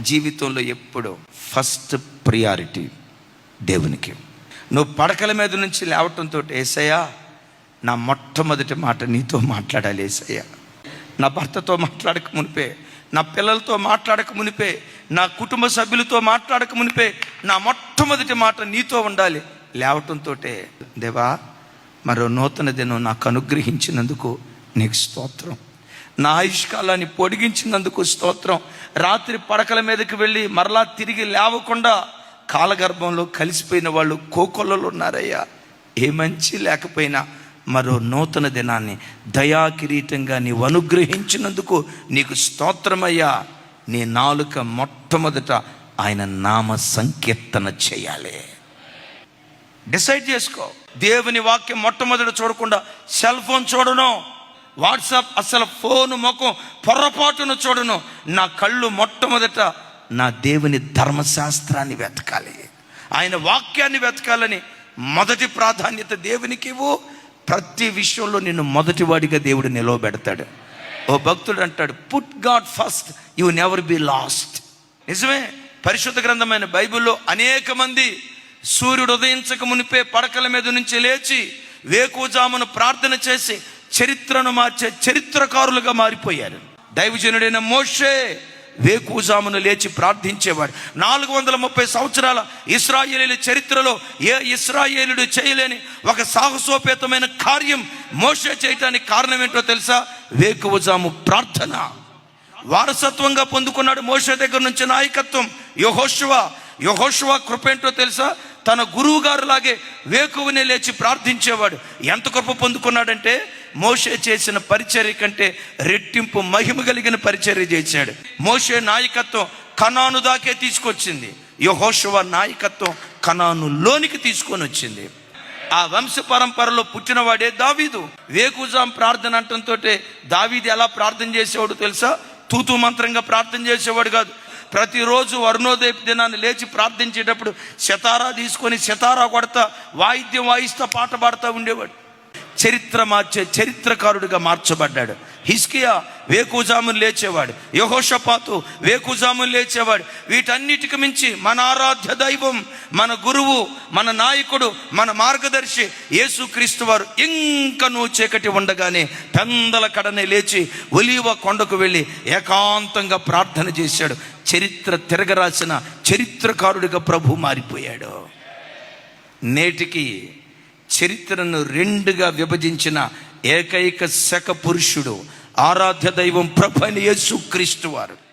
జీవితంలో ఎప్పుడు first priority దేవునికి. నువ్వు పడకల మీద నుంచి లేవటంతో ఏసయ్యా నా మొట్టమొదటి మాట నీతో మాట్లాడాలి ఏసయ్యా. నా భర్తతో మాట్లాడక మునిపే నా పిల్లలతో మాట్లాడక మునిపే నా కుటుంబ సభ్యులతో మాట్లాడక మునిపే నా మొట్టమొదటి మాట నీతో ఉండాలి. లేవటంతో దేవా మరో నూతన దినం నాకు అనుగ్రహించినందుకు నీకు స్తోత్రం. నా ఆయుష్కాలాన్ని పొడిగించినందుకు స్తోత్రం. రాత్రి పడకల మీదకి వెళ్ళి మరలా తిరిగి లేవకుండా కాలగర్భంలో కలిసిపోయిన వాళ్ళు కోకొల్లలు ఉన్నారయ్యా. ఏ మంచి లేకపోయినా మరో నూతన దినాన్ని దయా కిరీటంగా నీవు అనుగ్రహించినందుకు నీకు స్తోత్రమయ్యా. నీ నాలుక మొట్టమొదట ఆయన నామ సంకీర్తన చేయాలి. డిసైడ్ చేసుకో. దేవుని వాక్యం మొట్టమొదట చూడకుండా సెల్ ఫోన్ చూడను. వాట్సాప్ అసలు ఫోన్ ముఖం పొరపాటును చూడను. నా కళ్ళు మొట్టమొదట నా దేవుని ధర్మశాస్త్రాన్ని వెతకాలి. ఆయన వాక్యాన్ని వెతకాలని మొదటి ప్రాధాన్యత దేవునికి ఇవ్వు. ప్రతి విషయంలో నిన్ను మొదటివాడిగా దేవుడు నిలవబెడతాడు. ఓ భక్తుడు అంటాడు put God first you never be lost నిజమే పరిశుద్ధ గ్రంథమైన బైబిల్లో అనేక మంది సూర్యుడు ఉదయించక మునిపే పడకల మీద నుంచి లేచి వేకుజామును ప్రార్థన చేసి చరిత్రను మార్చే చరిత్రకారులుగా మారిపోయారు. దైవజనుడైన మోషే వేకూజామును లేచి ప్రార్థించేవాడు. నాలుగు వందల ముప్పై సంవత్సరాల ఇస్రాయేలీల చరిత్రలో ఏ ఇస్రాయేలుడు చేయలేని ఒక సాహసోపేతమైన కార్యం మోషే చేయటానికి కారణం ఏంటో తెలుసా? వేకువజాము ప్రార్థన. వారసత్వంగా పొందుకున్నాడు మోషే దగ్గర నుంచి నాయకత్వం. యహోశువ కృప కృపేంటో తెలుసా? తన గురువు గారు లాగే వేకువనే లేచి ప్రార్థించేవాడు. ఎంత కృప పొందుకున్నాడంటే మోషే చేసిన పరిచర్య కంటే రెట్టింపు మహిమ కలిగిన పరిచర్య చేశాడు. మోషే నాయకత్వం కణాను దాకే తీసుకొచ్చింది. యహోషవ నాయకత్వం కణాను లోనికి తీసుకొని వచ్చింది. ఆ వంశ పరంపరలో పుట్టినవాడే దావీదు. వేకుజాం ప్రార్థన అంటంతో దావీది ఎలా ప్రార్థన చేసేవాడు తెలుసా? తూతు మంత్రంగా ప్రార్థన చేసేవాడు కాదు. ప్రతిరోజు అరుణోదయ దినాన్ని లేచి ప్రార్థించేటప్పుడు శతారా తీసుకొని శతారా కొడతా వాయిద్యం వాయిస్తా పాట పాడుతూ ఉండేవాడు. చరిత్ర మార్చే చరిత్రకారుడిగా మార్చబడ్డాడు. హిస్కియా వేకుజామును లేచేవాడు. యహోషపాతు వేకుజామును లేచేవాడు. వీటన్నిటికి మించి మన ఆరాధ్య దైవం మన గురువు మన నాయకుడు మన మార్గదర్శి యేసుక్రీస్తు వారు ఇంకనూ చీకటి ఉండగానే పెందల కడనే లేచి ఒలీవ కొండకు వెళ్ళి ఏకాంతంగా ప్రార్థన చేశాడు. చరిత్ర తిరగరాసిన చరిత్రకారుడిగా ప్రభు మారిపోయాడు. నేటికి చరిత్రను రెండుగా విభజించిన ఏకైక శక పురుషుడు ఆరాధ్య దైవం ప్రభని యేసుక్రీస్తు వారు.